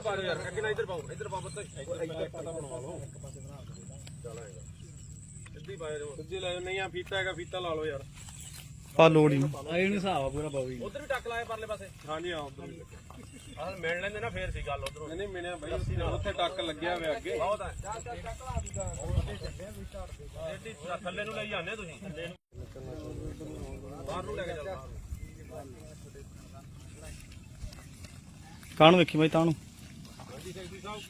ਇੱਧਰ ਪਾ ਦਿਓ ਯਾਰ ਅੱਗੇ ਨਾ ਇੱਧਰ ਪਾਓ ਇੱਧਰ ਪਾ ਬੱਤ ਇੱਧਰ ਇੱਕ ਤਾਂ ਬਣਵਾ ਲਓ ਚੱਲ ਆਏਗਾ ਸਿੱਧੀ ਪਾਇਆ ਜੋ ਸਿੱਧੀ ਲੈ ਜਾਓ, ਨਹੀਂ ਆ ਫੀਤਾ ਹੈਗਾ ਫੀਤਾ ਲਾ ਲਓ ਯਾਰ। ਪਾ ਲੋੜ ਹੀ ਨਹੀਂ ਹਿਸਾਬ ਆ ਪੂਰਾ ਬਾਬੀ ਉਧਰ ਵੀ ਟੱਕ ਲਾਏ ਪਰਲੇ ਪਾਸੇ। ਹਾਂਜੀ ਹਾਂ ਉਧਰ ਵੀ ਆਹ ਮਿਲ ਲੈਂਦੇ ਨਾ ਫੇਰ ਸੀ ਗੱਲ ਉਧਰੋਂ। ਨਹੀਂ ਮਿਲਿਆ ਬਾਈ ਉੱਥੇ ਟੱਕ ਲੱਗਿਆ ਹੋਇਆ ਅੱਗੇ। ਬਹੁਤ ਹੈ। ਏਡੀ ਥੱਲੇ ਨੂੰ ਲਈ ਜਾਂਦੇ ਤੁਸੀਂ। ਥੱਲੇ ਨੂੰ। ਬਾਹਰ ਨੂੰ ਲੈ ਕੇ ਚੱਲਦਾ ਕਾਹਨੂੰ ਵੇਖੀ ਬਾਈ ਤਾਂ ਨੂੰ? ਹਾਂਜੀ ਸੈਕਟਰੀ ਸਾਹਿਬ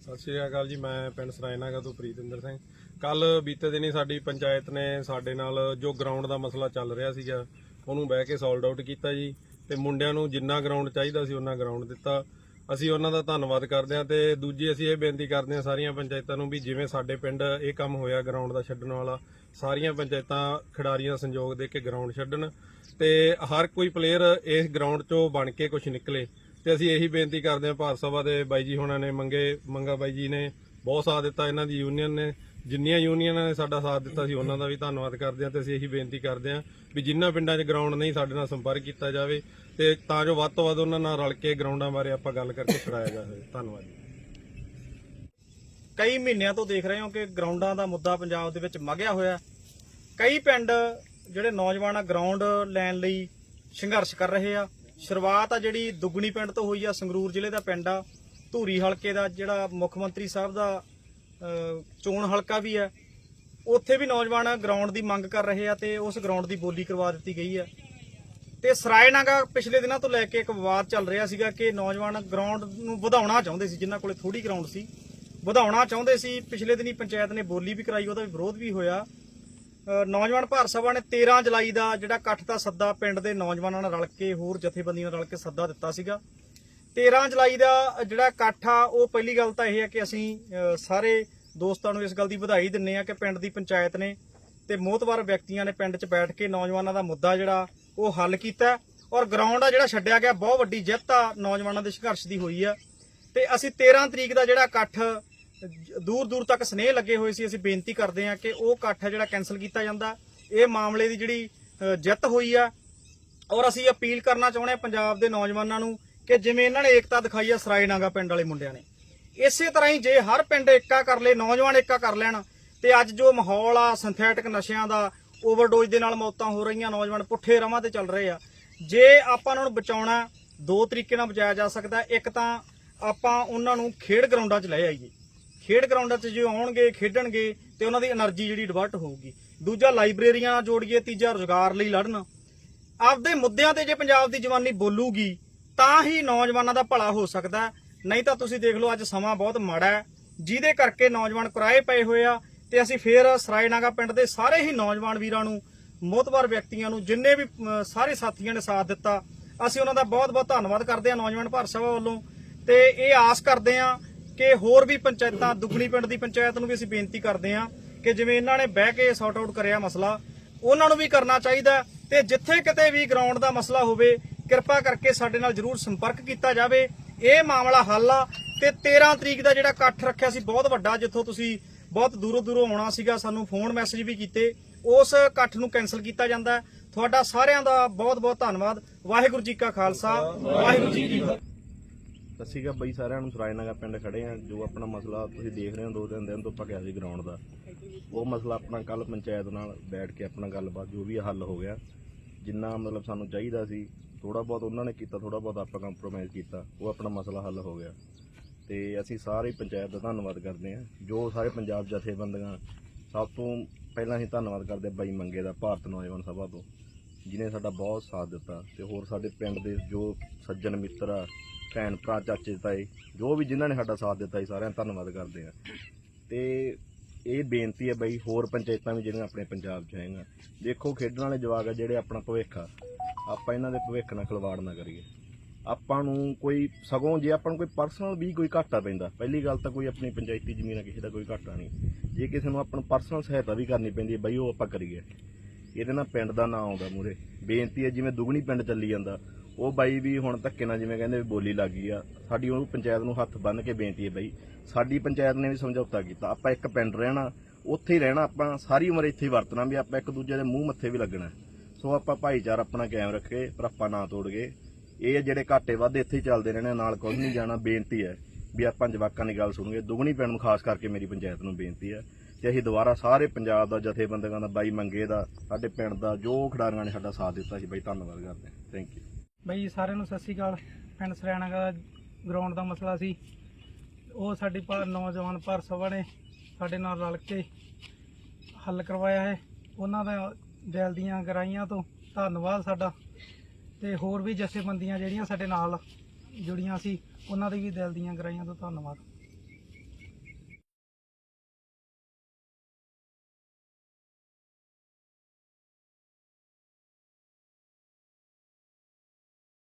ਸਤਿ ਸ਼੍ਰੀ ਅਕਾਲ ਜੀ, ਮੈਂ ਪਿੰਡ ਸਰਾਇਨਾਗਾ ਤੋਂ ਪ੍ਰੀਤਿੰਦਰ ਸਿੰਘ। ਕੱਲ ਬੀਤੇ ਦਿਨੀ ਸਾਡੀ ਪੰਚਾਇਤ ਨੇ ਸਾਡੇ ਨਾਲ ਜੋ ਗਰਾਊਂਡ ਦਾ ਮਸਲਾ ਚੱਲ ਰਿਹਾ ਸੀਗਾ, ਉਹਨੂੰ ਬਹਿ ਕੇ ਸੋਲਡ ਆਊਟ ਕੀਤਾ ਜੀ ਤੇ ਮੁੰਡਿਆਂ ਨੂੰ ਜਿੰਨਾ ਗਰਾਊਂਡ ਚਾਹੀਦਾ ਸੀ, ਉਹਨਾਂ ਗਰਾਊਂਡ ਦਿੱਤਾ। ਅਸੀਂ ਉਹਨਾਂ ਦਾ ਧੰਨਵਾਦ ਕਰਦੇ ਹਾਂ ਤੇ ਦੂਜੀ ਅਸੀਂ ਇਹ ਬੇਨਤੀ ਕਰਦੇ ਹਾਂ ਸਾਰੀਆਂ ਪੰਚਾਇਤਾਂ ਨੂੰ ਵੀ ਜਿਵੇਂ ਸਾਡੇ ਪਿੰਡ ਇਹ ਕੰਮ ਹੋਇਆ ਗਰਾਊਂਡ ਦਾ ਛੱਡਣ ਵਾਲਾ, ਸਾਰੀਆਂ ਪੰਚਾਇਤਾਂ ਖਿਡਾਰੀਆਂ ਸੰਯੋਗ ਦੇ ਕੇ ਗਰਾਊਂਡ ਛੱਡਣ ਤੇ ਹਰ ਕੋਈ ਪਲੇਅਰ ਇਸ ਗਰਾਊਂਡ 'ਚੋਂ ਬਣ ਕੇ ਕੁਝ ਨਿਕਲੇ ਤੇ ਅਸੀਂ ਇਹੀ ਬੇਨਤੀ ਕਰਦੇ ਹਾਂ ਭਾਰਤ ਸਭਾ ਦੇ ਬਾਈ ਜੀ ਹੁਣਾਂ ਨੇ, ਮੰਗੇ, ਮੰਗਾ ਬਾਈ ਜੀ ਨੇ ਬਹੁਤ ਸਾਥ ਦਿੱਤਾ, ਇਹਨਾਂ ਦੀ ਯੂਨੀਅਨ ਨੇ ਜਿੰਨੀਆਂ ਯੂਨੀਅਨਾਂ ਨੇ ਸਾਡਾ ਸਾਥ ਦਿੱਤਾ ਸੀ, ਉਹਨਾਂ ਦਾ ਵੀ ਧੰਨਵਾਦ ਕਰਦੇ ਹਾਂ ਤੇ ਅਸੀਂ ਇਹੀ ਬੇਨਤੀ ਕਰਦੇ ਹਾਂ ਵੀ ਜਿੰਨਾ ਪਿੰਡਾਂ 'ਚ ਗਰਾਊਂਡ ਨਹੀਂ ਸਾਡੇ ਨਾਲ ਸੰਪਰਕ ਕੀਤਾ ਜਾਵੇ ਤੇ ਤਾਂ ਜੋ ਵੱਧ ਤੋਂ ਵੱਧ ਉਹਨਾਂ ਨਾਲ ਰਲ ਕੇ ਗਰਾਊਂਡਾਂ ਬਾਰੇ ਆਪਾਂ ਗੱਲ ਕਰਕੇ ਛੜਾਇਆ ਜਾਵੇ। ਧੰਨਵਾਦ ਜੀ। ਕਈ ਮਹੀਨਿਆਂ ਤੋਂ ਦੇਖ ਰਹੇ ਹੋ ਕਿ ਗਰਾਊਂਡਾਂ ਦਾ ਮੁੱਦਾ ਪੰਜਾਬ ਦੇ ਵਿੱਚ ਮਗਿਆ ਹੋਇਆ ਕਈ ਪਿੰਡ ਜਿਹੜੇ ਨੌਜਵਾਨ ਆ ਗਰਾਊਂਡ ਲੈਣ ਲਈ ਸੰਘਰਸ਼ ਕਰ ਰਹੇ ਆ। ਸ਼ੁਰੂਆਤ ਆ ਜਿਹੜੀ ਦੁੱਗਣੀ ਪਿੰਡ ਤੋਂ ਹੋਈ ਆ, ਸੰਗਰੂਰ ਜ਼ਿਲ੍ਹੇ ਦਾ ਪਿੰਡ ਆ। ਧੂਰੀ ਹਲਕੇ ਦਾ ਜਿਹੜਾ ਮੁੱਖ ਮੰਤਰੀ ਸਾਹਿਬ ਦਾ ਚੋਣ ਹਲਕਾ ਵੀ ਹੈ। ਉੱਥੇ ਵੀ ਨੌਜਵਾਨ ਗਰਾਊਂਡ ਦੀ ਮੰਗ ਕਰ ਰਹੇ ਆ ਤੇ ਉਸ ਗਰਾਊਂਡ ਦੀ ਬੋਲੀ ਕਰਵਾ ਦਿੱਤੀ ਗਈ ਹੈ ਤੇ ਸਰਾਇਨਾਗਾ ਪਿਛਲੇ ਦਿਨਾਂ ਤੋਂ ਲੈ ਕੇ ਇੱਕ ਵਿਵਾਦ ਚੱਲ ਰਿਹਾ ਸੀਗਾ ਕਿ ਨੌਜਵਾਨ ਗਰਾਊਂਡ ਨੂੰ ਵਧਾਉਣਾ ਚਾਹੁੰਦੇ ਸੀ, ਜਿਨ੍ਹਾਂ ਕੋਲੇ ਥੋੜੀ ਗਰਾਊਂਡ ਸੀ। ਵਧਾਉਣਾ ਚਾਹੁੰਦੇ ਸੀ, ਪਿਛਲੇ ਦਿਨੀ ਪੰਚਾਇਤ ਨੇ ਬੋਲੀ ਵੀ ਕਰਾਈ, ਉਹਦਾ ਵਿਰੋਧ ਵੀ ਹੋਇਆ। ਨੌਜਵਾਨ ਭਾਰਤ ਸਭਾ ਨੇ 13 ਜੁਲਾਈ ਦਾ ਜਿਹੜਾ ਇਕੱਠ ਦਾ ਸੱਦਾ ਪਿੰਡ ਦੇ ਨੌਜਵਾਨਾਂ ਨਾਲ ਰਲ ਕੇ, ਹੋਰ ਜਥੇਬੰਦੀਆਂ ਨਾਲ ਰਲ ਕੇ ਸੱਦਾ ਦਿੱਤਾ ਸੀਗਾ। 13 ਜੁਲਾਈ ਦਾ ਜਿਹੜਾ ਇਕੱਠ ਆ, ਉਹ ਪਹਿਲੀ ਗੱਲ ਤਾਂ ਇਹ ਹੈ ਕਿ ਅਸੀਂ ਸਾਰੇ ਦੋਸਤਾਂ ਨੂੰ ਇਸ ਗੱਲ ਦੀ ਵਧਾਈ ਦਿੰਨੇ ਆ ਕਿ ਪਿੰਡ ਦੀ ਪੰਚਾਇਤ ਨੇ ਤੇ ਮੋਹਤਵਾਰ ਵਿਅਕਤੀਆਂ ਨੇ ਪਿੰਡ 'ਚ ਬੈਠ ਕੇ ਨੌਜਵਾਨਾਂ ਦਾ ਮੁੱਦਾ ਜਿਹੜਾ ਉਹ ਹੱਲ ਕੀਤਾ ਔਰ ਗਰਾਊਂਡ ਆ ਜਿਹੜਾ ਛੱਡਿਆ ਗਿਆ, ਬਹੁਤ ਵੱਡੀ ਜਿੱਤ ਆ ਨੌਜਵਾਨਾਂ ਦੇ ਸੰਘਰਸ਼ ਦੀ ਹੋਈ ਆ। ਤੇ ਅਸੀਂ 13 ਤਰੀਕ ਦਾ ਜਿਹੜਾ ਇਕੱਠ, ਦੂਰ ਦੂਰ ਤੱਕ ਸਨੇਹ ਲੱਗੇ ਹੋਏ ਸੀ, ਅਸੀਂ ਬੇਨਤੀ ਕਰਦੇ ਹਾਂ ਕਿ ਉਹ ਇਕੱਠ ਜਿਹੜਾ ਕੈਨਸਲ ਕੀਤਾ ਜਾਂਦਾ। ਇਹ ਮਾਮਲੇ ਦੀ ਜਿਹੜੀ ਜਿੱਤ ਹੋਈ ਆ ਔਰ ਅਸੀਂ ਅਪੀਲ ਕਰਨਾ ਚਾਹੁੰਦੇ ਹਾਂ ਪੰਜਾਬ ਦੇ ਨੌਜਵਾਨਾਂ ਨੂੰ ਕਿ ਜਿਵੇਂ ਇਹਨਾਂ ਨੇ ਏਕਤਾ ਦਿਖਾਈ ਆ ਸਰਾਇਨਾਗਾ ਪਿੰਡ ਵਾਲੇ ਮੁੰਡਿਆਂ ਨੇ। ਇਸੇ ਤਰ੍ਹਾਂ ਹੀ ਜੇ ਹਰ ਪਿੰਡ ਇੱਕਾ ਕਰ ਲੇ, ਨੌਜਵਾਨ ਇੱਕਾ ਕਰ ਲੈਣ, ਤੇ ਅੱਜ ਜੋ ਮਾਹੌਲ ਆ ਸਿੰਥੈਟਿਕ ਨਸ਼ਿਆਂ ਦਾ ਓਵਰਡੋਜ਼ ਦੇ ਨਾਲ ਮੌਤਾਂ ਹੋ ਰਹੀਆਂ, ਨੌਜਵਾਨ ਪੁੱਠੇ ਰਵਾਂ ਤੇ ਚੱਲ ਰਹੇ ਆ। ਜੇ ਆਪਾਂ ਉਹਨਾਂ ਨੂੰ ਬਚਾਉਣਾ, ਦੋ ਤਰੀਕੇ ਨਾਲ ਬਚਾਇਆ ਜਾ ਸਕਦਾ। ਇੱਕ ਤਾਂ ਆਪਾਂ ਉਹਨਾਂ ਨੂੰ ਖੇਡ ਗਰਾਊਂਡਾਂ 'ਚ ਲੈ ਆਈਏ। ਖੇਡ ਗਰਾਊਂਡਾਂ 'ਚ ਜੇ ਆਉਣਗੇ, ਖੇਡਣਗੇ, ਤੇ ਉਹਨਾਂ ਦੀ એનર્ਜੀ ਜਿਹੜੀ ਡਿਵਰਟ ਹੋਊਗੀ। ਦੂਜਾ, ਲਾਇਬ੍ਰੇਰੀਆਂ ਜੋੜੀਏ, ਤੀਜਾ, ਰੋਜ਼ਗਾਰ ਲਈ ਲੜਨ। ਆਪਦੇ ਮੁੱਦਿਆਂ ਤੇ ਜੇ ਪੰਜਾਬ ਦੀ ਜਵਾਨੀ ਬੋਲੂਗੀ, ਤਾਂ ਹੀ ਨੌਜਵਾਨਾਂ ਦਾ ਭਲਾ ਹੋ ਸਕਦਾ। ਨਹੀਂ ਤਾਂ ਤੁਸੀਂ ਦੇਖ ਲਓ ਅੱਜ ਸਮਾਂ ਬਹੁਤ ਮਾੜਾ ਹੈ। ਜਿਹਦੇ ਕਰਕੇ ਨੌਜਵਾਨ ਕੁਰਾਏ ਪਏ ਹੋਏ ਆ ਤੇ ਅਸੀਂ ਫੇਰ ਸਰਾਇਨਾਗਾ ਪਿੰਡ ਦੇ ਸਾਰੇ ਹੀ ਨੌਜਵਾਨ ਵੀਰਾਂ ਨੂੰ, ਮੋਤਬਰ ਵਿਅਕਤੀਆਂ ਨੂੰ, ਜਿੰਨੇ ਵੀ ਸਾਰੇ ਸਾਥੀਆਂ ਨੇ ਸਾਥ ਦਿੱਤਾ, ਅਸੀਂ ਉਹਨਾਂ ਦਾ ਬਹੁਤ-ਬਹੁਤ ਧੰਨਵਾਦ ਕਰਦੇ ਹਾਂ ਨੌਜਵਾਨ ਭਾਰਤ ਸਭਾ ਵੱਲੋਂ। ਤੇ ਇਹ ਆਸ ਕਰਦੇ ਹਾਂ ਕਿ ਹੋਰ ਵੀ ਪੰਚਾਇਤਾਂ, ਦੁਗਣੀ ਪਿੰਡ ਦੀ ਪੰਚਾਇਤ ਨੂੰ ਵੀ ਅਸੀਂ ਬੇਨਤੀ ਕਰਦੇ ਹਾਂ ਕਿ ਜਿਵੇਂ ਇਹਨਾਂ ਨੇ ਬਹਿ ਕੇ ਸੌਟ ਆਊਟ ਕਰਿਆ ਮਸਲਾ, ਉਹਨਾਂ ਨੂੰ ਵੀ ਕਰਨਾ ਚਾਹੀਦਾ ਹੈ। ਤੇ ਜਿੱਥੇ ਕਿਤੇ ਵੀ ਗਰਾਊਂਡ ਦਾ ਮਸਲਾ ਹੋਵੇ, ਕਿਰਪਾ ਕਰਕੇ ਸਾਡੇ ਨਾਲ ਜਰੂਰ ਸੰਪਰਕ ਕੀਤਾ ਜਾਵੇ। ਇਹ ਮਾਮਲਾ ਹੱਲ ਆ ਤੇ 13 ਤਰੀਕ ਦਾ ਜਿਹੜਾ ਇਕੱਠ ਰੱਖਿਆ ਸੀ, ਬਹੁਤ ਵੱਡਾ, ਜਿੱਥੋਂ ਤੁਸੀਂ ਬਹੁਤ ਦੂਰੋਂ ਦੂਰੋਂ ਆਉਣਾ ਸੀਗਾ, ਸਾਨੂੰ ਫੋਨ ਮੈਸੇਜ ਵੀ ਕੀਤੇ। ਉਸ ਇਕੱਠ ਨੂੰ ਕੈਨਸਲ ਕੀਤਾ ਜਾਂਦਾ ਤੁਹਾਡਾ ਸਾਰਿਆਂ ਦਾ ਬਹੁਤ ਬਹੁਤ ਧੰਨਵਾਦ। ਵਾਹਿਗੁਰੂ ਜੀ ਕਾ ਖਾਲਸਾ। ਵਾਹਿਗੁਰੂ ਜੀ ਕੀ ਫਤਿਹ। ਸਤਿ ਸ਼੍ਰੀ ਅਕਾਲ ਸਾਰਿਆਂ ਨੂੰ ਸਰਾਏ ਨਗਰ ਪਿੰਡ ਖੜੇ ਆ। ਜੋ ਆਪਣਾ ਮਸਲਾ ਤੁਸੀਂ ਦੇਖ ਰਹੇ ਹੋ, ਦੋ ਤਿੰਨ ਦਿਨ ਤੋਂ ਪਕਿਆ ਸੀ ਗਰਾਊਂਡ ਦਾ। ਉਹ ਮਸਲਾ ਆਪਣਾ ਕੱਲ ਪੰਚਾਇਤ ਨਾਲ ਬੈਠ ਕੇ ਆਪਣਾ ਗੱਲਬਾਤ, ਜੋ ਵੀ ਹੱਲ ਹੋ ਗਿਆ। ਜਿੰਨਾ ਮਤਲਬ ਸਾਨੂੰ ਚਾਹੀਦਾ ਸੀ ਥੋੜਾ ਬਹੁਤ ਉਹਨਾਂ ਨੇ ਕੀਤਾ ਥੋੜਾ ਬਹੁਤ ਆਪਾਂ ਕੰਪਰੋਮਾਈਜ਼ ਕੀਤਾ, ਉਹ ਆਪਣਾ ਮਸਲਾ ਹੱਲ ਹੋ ਗਿਆ। ਤੇ ਅਸੀਂ ਸਾਰੇ ਪੰਚਾਇਤ ਦਾ ਧੰਨਵਾਦ ਕਰਦੇ ਹਾਂ, ਜੋ ਸਾਰੇ ਪੰਜਾਬ ਜਥੇਬੰਦੀਆਂ ਸਭ ਤੋਂ ਪਹਿਲਾਂ ਅਸੀਂ ਧੰਨਵਾਦ ਕਰਦੇ ਹਾਂ ਬਾਈ ਮੰਗੇ ਦਾ, ਭਾਰਤ ਨੌਜਵਾਨ ਸਭਾ ਤੋਂ, ਜਿਨੇ ਸਾਡਾ ਬਹੁਤ ਸਾਥ ਦਿੱਤਾ ਤੇ ਹੋਰ ਸਾਡੇ ਪਿੰਡ ਦੇ ਜੋ ਸੱਜਣ ਮਿੱਤਰ ਆ, ਭੈਣ ਭਰਾ, ਚਾਚੇ, ਤਾਏ, ਜੋ ਵੀ ਜਿਨ੍ਹਾਂ ਨੇ ਸਾਡਾ ਸਾਥ ਦਿੱਤਾ ਜੀ ਸਾਰਿਆਂ ਦਾ ਧੰਨਵਾਦ ਕਰਦੇ ਆ ਤੇ ਇਹ ਬੇਨਤੀ ਹੈ ਬਈ, ਹੋਰ ਪੰਚਾਇਤਾਂ ਵੀ ਜਿਹੜੀਆਂ ਆਪਣੇ ਪੰਜਾਬ 'ਚ ਹੈਗੀਆਂ, ਦੇਖੋ ਖੇਡਣ ਵਾਲੇ ਜਵਾਕ ਆ ਜਿਹੜੇ ਆਪਣਾ ਭਵਿੱਖ ਆ ਆਪਾਂ ਇਹਨਾਂ ਦੇ ਭਵਿੱਖ ਨਾਲ ਖਿਲਵਾੜ ਨਾ ਕਰੀਏ। ਆਪਾਂ ਨੂੰ ਕੋਈ ਸਗੋਂ ਜੇ ਆਪਾਂ ਨੂੰ ਕੋਈ ਪਰਸਨਲ ਵੀ ਕੋਈ ਘਾਟਾ ਪੈਂਦਾ, ਪਹਿਲੀ ਗੱਲ ਤਾਂ ਕੋਈ ਆਪਣੀ ਪੰਚਾਇਤੀ ਜ਼ਮੀਨਾਂ ਕਿਸੇ ਦਾ ਕੋਈ ਘਾਟਾ ਨਹੀਂ। ਜੇ ਕਿਸੇ ਨੂੰ ਆਪਾਂ ਨੂੰ ਪਰਸਨਲ ਸਹਾਇਤਾ ਵੀ ਕਰਨੀ ਪੈਂਦੀ ਹੈ, ਬਈ ਉਹ ਆਪਾਂ ਕਰੀਏ। ਇਹਦੇ ਨਾਲ ਪਿੰਡ ਦਾ ਨਾਂ ਆਉਂਦਾ ਮੂਰੇ ਬੇਨਤੀ ਹੈ ਜਿਵੇਂ ਦੁਗਣੀ ਪਿੰਡ ਚੱਲੀ ਜਾਂਦਾ, ਉਹ ਬਾਈ ਵੀ ਹੁਣ ਧੱਕੇ ਨਾਲ ਜਿਵੇਂ ਕਹਿੰਦੇ ਵੀ ਬੋਲੀ ਲੱਗ ਗਈ ਆ, ਸਾਡੀ ਉਹ ਪੰਚਾਇਤ ਨੂੰ ਹੱਥ ਬੰਨ ਕੇ ਬੇਨਤੀ ਹੈ ਬਾਈ, ਸਾਡੀ ਪੰਚਾਇਤ ਨੇ ਵੀ ਸਮਝੌਤਾ ਕੀਤਾ, ਆਪਾਂ ਇੱਕ ਪਿੰਡ ਰਹਿਣਾ, ਉੱਥੇ ਹੀ ਰਹਿਣਾ, ਆਪਾਂ ਸਾਰੀ ਉਮਰ ਇੱਥੇ ਹੀ ਵਰਤਣਾ ਵੀ ਆਪਾਂ ਇੱਕ ਦੂਜੇ ਦੇ ਮੂੰਹ ਮੱਥੇ ਵੀ ਲੱਗਣਾ। ਸੋ ਆਪਾਂ ਭਾਈਚਾਰਾ ਆਪਣਾ ਕਾਇਮ ਰੱਖੇ, ਪਰ ਆਪਾਂ ਨਾ ਤੋੜ ਗਏ। ਇਹ ਜਿਹੜੇ ਘਾਟੇ ਵਾਧੇ ਇੱਥੇ ਹੀ ਚੱਲਦੇ ਰਹਿਣੇ ਨਾਲ ਕੁਝ ਨਹੀਂ ਜਾਣਾ, ਬੇਨਤੀ ਹੈ ਵੀ ਆਪਾਂ ਜਵਾਕਾਂ ਦੀ ਗੱਲ ਸੁਣਗੇ ਦੁਗਣੀ ਪਿੰਡ ਨੂੰ ਖਾਸ ਕਰਕੇ ਮੇਰੀ ਪੰਚਾਇਤ ਨੂੰ ਬੇਨਤੀ ਹੈ ਤੇ ਅਸੀਂ ਦੁਬਾਰਾ ਸਾਰੇ ਪੰਜਾਬ ਦਾ ਜਥੇਬੰਦੀਆਂ ਦਾ, ਬਾਈ ਮੰਗੇ ਦਾ, ਸਾਡੇ ਪਿੰਡ ਦਾ, ਜੋ ਖਿਡਾਰੀਆਂ ਨੇ ਸਾਡਾ ਸਾਥ ਦਿੱਤਾ ਸੀ, ਬਾਈ ਧੰਨਵਾਦ ਕਰਦੇ ਹਾਂ। ਥੈਂਕ ਯੂ ਬਾਈ ਸਾਰਿਆਂ ਨੂੰ ਸਤਿ ਸ਼੍ਰੀ ਅਕਾਲ। ਪਿੰਡ ਸਰਿਆਣਾ ਦਾ ਗਰਾਊਂਡ ਦਾ ਮਸਲਾ ਸੀ। ਉਹ ਸਾਡੀ ਭਾ- ਨੌਜਵਾਨ ਭਰ ਸਭਾ ਨੇ ਸਾਡੇ ਨਾਲ ਰਲ ਕੇ ਹੱਲ ਕਰਵਾਇਆ ਹੈ। ਉਹਨਾਂ ਦਾ ਦਿਲ ਦੀਆਂ ਗਰਾਈਆਂ ਤੋਂ ਧੰਨਵਾਦ ਸਾਡਾ ਤੇ ਹੋਰ ਵੀ ਜਥੇਬੰਦੀਆਂ ਜਿਹੜੀਆਂ ਸਾਡੇ ਨਾਲ ਜੁੜੀਆਂ ਸੀ, ਉਹਨਾਂ ਦੀ ਵੀ ਦਿਲ ਦੀਆਂ ਗਰਾਈਆਂ ਤੋਂ ਧੰਨਵਾਦ।